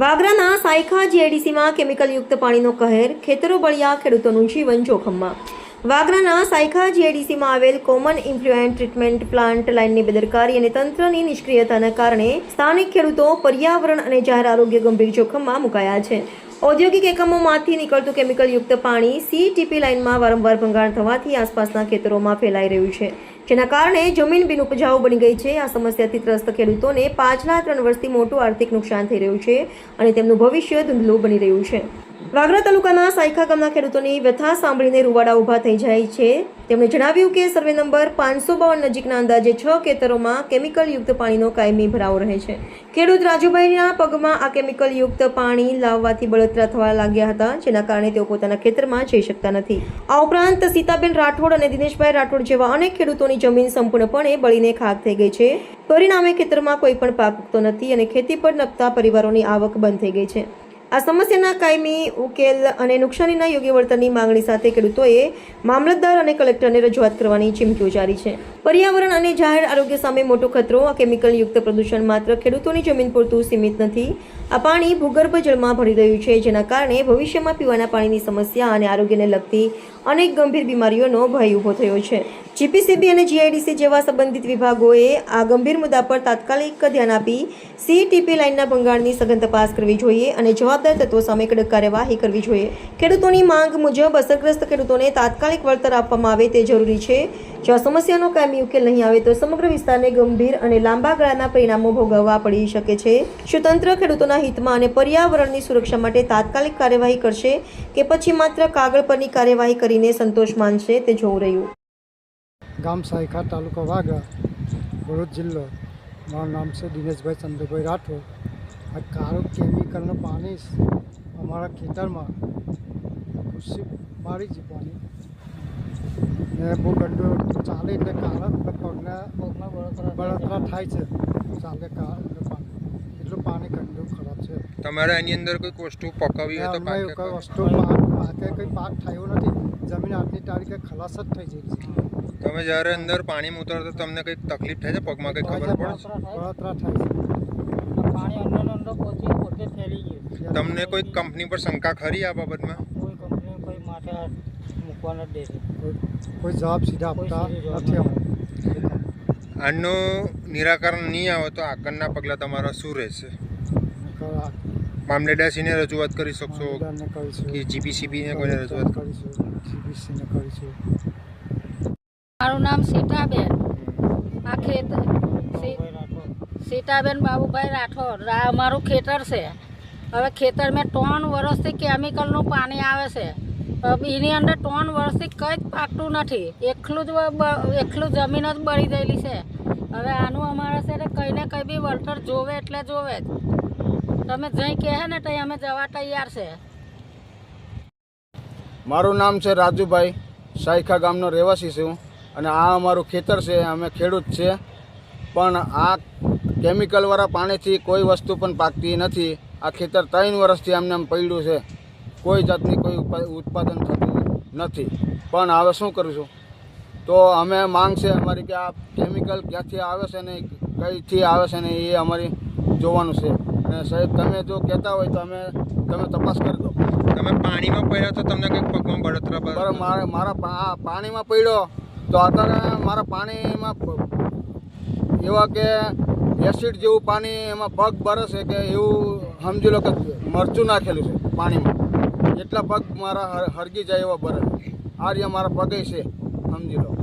વાગરાના સાયખા જીઆઈડીસીમાં કેમિકલયુક્ત પાણીનો કહેર, ખેતરો બળિયા, ખેડૂતોનું જીવન જોખમમાં. વાગરાના સાયખા જીઆઈડીસીમાં આવેલ કોમન ઇન્ફ્લુએન્ટ ટ્રીટમેન્ટ પ્લાન્ટ લાઇનની બેદરકારી અને તંત્રની નિષ્ક્રિયતાના કારણે સ્થાનિક ખેડૂતો પર્યાવરણ અને જાહેર આરોગ્ય ગંભીર જોખમમાં મુકાયા છે. ઔદ્યોગિક એકમોમાંથી નીકળતું કેમિકલયુક્ત પાણી સીટીપી લાઇનમાં વારંવાર ભંગાણ થવાથી આસપાસના ખેતરોમાં ફેલાઈ રહ્યું છે. જેના કારણે જમીન બિનઉપજાઉ બની ગઈ છે. આ સમસ્યાથી ત્રસ્ત ખેડૂતોને પાછલા ત્રણ વર્ષથી મોટું આર્થિક નુકસાન થઈ રહ્યું છે અને તેમનું ભવિષ્ય ધૂંધલું બની રહ્યું છે. વાગરા તાલુકાના સાયખા ગામના ખેડૂતોની વ્યથા સાંભળીને રૂવાડા ઊભા થઈ જાય છે. તેમણે જણાવ્યું કે સર્વે નંબર પાંચસો બાવન નજીકના અંદાજે છ ખેતરોમાં કેમિકલયુક્ત પાણીનો કાયમી ભરાવો રહે છે. ખેડૂત રાજુભાઈના પગમાં આ કેમિકલયુક્ત પાણી લાવવાથી બળતરા થવા લાગ્યા હતા, જેના કારણે તેઓ પોતાના ખેતરમાં જઈ શકતા નથી. આ ઉપરાંત સીતાબેન રાઠોડ અને દિનેશભાઈ રાઠોડ જેવા અનેક ખેડૂતોની જમીન સંપૂર્ણપણે બળીને ખાક થઈ ગઈ છે. પરિણામે ખેતરમાં કોઈ પણ પાક ઉગતો નથી અને ખેતી પર નપતા પરિવારોની આવક બંધ થઈ ગઈ છે. આ સમસ્યાના કાયમી ઉકેલ અને નુકસાનીના યોગ્ય વળતરની માંગણી સાથે ખેડૂતોએ મામલતદાર અને કલેક્ટરને રજૂઆત કરવાની ચીમકી ઉચ્ચારી છે. પર્યાવરણ અને જાહેર આરોગ્ય સામે મોટો ખતરો આ કેમિકલયુક્ત પ્રદૂષણ માત્ર ખેડૂતોની જમીન પૂરતું સીમિત નથી. આ પાણી ભૂગર્ભ જળમાં ભળી રહ્યું છે, જેના કારણે ભવિષ્યમાં પીવાના પાણીની સમસ્યા અને આરોગ્યને લગતી અનેક ગંભીર બીમારીઓનો ભય ઊભો થયો છે. જીપીસીબી અને જીઆઈડીસી જેવા સંબંધિત વિભાગોએ આ ગંભીર મુદ્દા પર તાત્કાલિક ધ્યાન આપી સીટીપી લાઇનના ભંગાણની સઘન તપાસ કરવી જોઈએ અને જવાબદાર તત્વો સામે કાર્યવાહી કરવી જોઈએ. ખેડૂતોની માંગ મુજબ અસરગ્રસ્ત ખેડૂતોને તાત્કાલિક વળતર આપવામાં આવે તે જરૂરી છે. જો આ સમસ્યાનો કાયમી ઉકેલ નહીં આવે તો સમગ્ર વિસ્તારને ગંભીર અને લાંબા ગાળાના પરિણામો ભોગવવા પડી શકે છે. શું તંત્ર ખેડૂતોના હિતમાં અને પર્યાવરણની સુરક્ષા માટે તાત્કાલિક કાર્યવાહી કરશે કે પછી માત્ર કાગળ પરની કાર્યવાહી કરીને સંતોષ માનશે તે જોવું રહ્યું. ગામ સાયખા તાલુકો વાગરા, ભરૂચ જિલ્લો. મારું નામ છે દિનેશભાઈ ચંદ્રભાઈ રાઠોડ. આ કાળું કેમિકલનું પાણી અમારા ખેતરમાં ખુશી મારી છે પાણી. ને બહુ ગંડો ચાલે એટલે કાળા પગના બળતરા થાય છે. ચાલે કાળું પાણી. એટલું પાણી ગંડો ખરાબ છે. તમારે એની અંદર કોઈ વસ્તુ પકાવી હોય તો કોઈ? વસ્તુ પાકે કંઈ પાક થયો નથી. જમીન આજની તારીખે ખલાસ જ થઈ જાય છે. તમે જ્યારે અંદર પાણીમાં ઉતરતો તમને કંઈક તકલીફ થાય છે? પગમાં કંઈક ખબર પડે બળતરા થાય છે. પાણી અંદર અંદર પોતે પોતે ફેલી ગયું. તમને કોઈ કંપની પર શંકા ખરી આ બાબતમાં? કોઈ કંપની કોઈ માથે મૂકવા નથી દેતી કોઈ જવાબ સીધા આપતા નથી અમે આનું નિરાકરણ નહીં આવે તો આગળના પગલાં તમારા શું રહેશે? મામલેડાસીને મામલેદારશ્રીને રજૂઆત કરી શકશો કે જીપીસીબીને કોઈને રજૂઆત? કરીશું. CBC ને કરીશું. મારું નામ સીતાબેન. આ ખેત સીતાબેન બાબુભાઈ રાઠોડ અમારું ખેતર છે. હવે ખેતર મેં ત્રણ વર્ષથી કેમિકલનું પાણી આવે છે. એની અંદર ત્રણ વર્ષથી કંઈ જ પાકતું નથી. એકલું જ એકલું જમીન જ બળી ગયેલી છે. હવે આનું અમારે છે ને કંઈ ને કંઈ બી વળતર જોવે એટલે જોવે જ. તમે જઈ કહે ને ત્યાં અમે જવા તૈયાર છે. મારું નામ છે રાજુભાઈ. સાયખા ગામનો રહેવાસી છું. અને આ અમારું ખેતર છે. અમે ખેડૂત છીએ. પણ આ કેમિકલવાળા પાણીથી કોઈ વસ્તુ પણ પાકતી નથી. આ ખેતર ત્રણ વર્ષથી અમને આમ પડ્યું છે. કોઈ જાતની કોઈ ઉત્પાદન થતું નથી. પણ હવે શું કરીશું? તો અમે માંગ છે અમારી કે આ કેમિકલ ક્યાંથી આવે છે ને કઈથી આવે છે ને એ અમારી જોવાનું છે. અને સાહેબ તમે જો કહેતા હોય તો અમે તમે તપાસ કરી દો. તમે પાણીમાં પડ્યા તો તમને કંઈક પગમાં બળતરા બરાબર મારા મારા પાણીમાં પડ્યો તો અત્યારે મારા પાણીમાં એવા કે એસિડ જેવું પાણી એમાં પગ બરસે કે એવું સમજી લો કે મરચું નાખેલું છે પાણીમાં. એટલા પગ મારા હર- હરગી જાય એવા બરસ આ રહ્યા મારા પગે છે, સમજી લો.